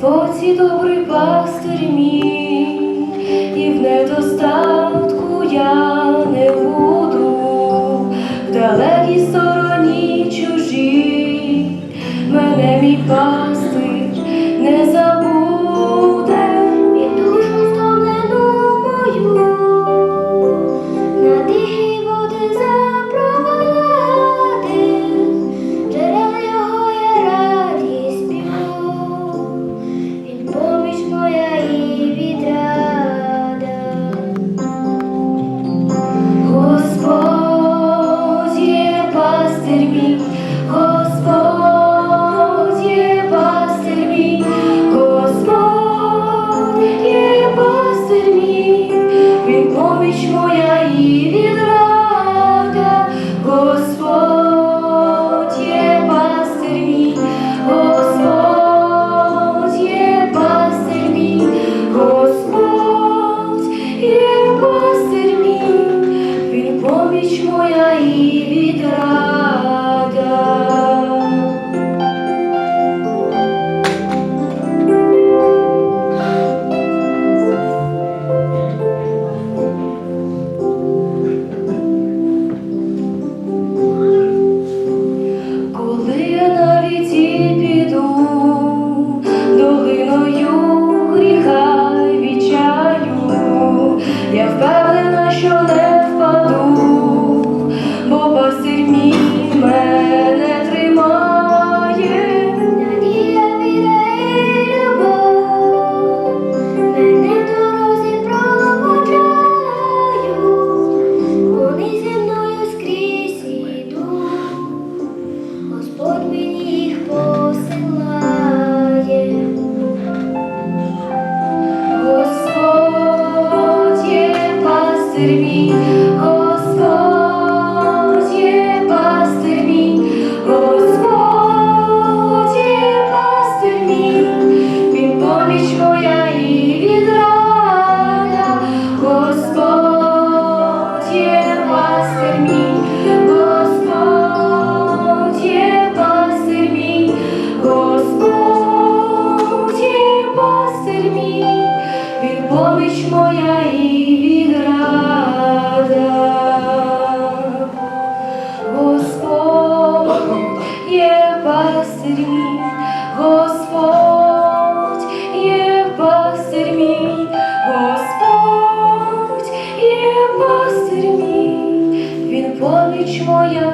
Господь добрий пастир мій, і в недостатку я не буду, в далекій стороні чужій. Мене мій пастир простір мене тримає, надія віра мене в дорозі проводжають, вони зі мною скрізь ідуть, Господь мені їх посилає. Господь є пастир мій, поміч моя і відрада. Господь є пастир мій, Господь є пастир мій, Господь є пастир мій, він поміч моя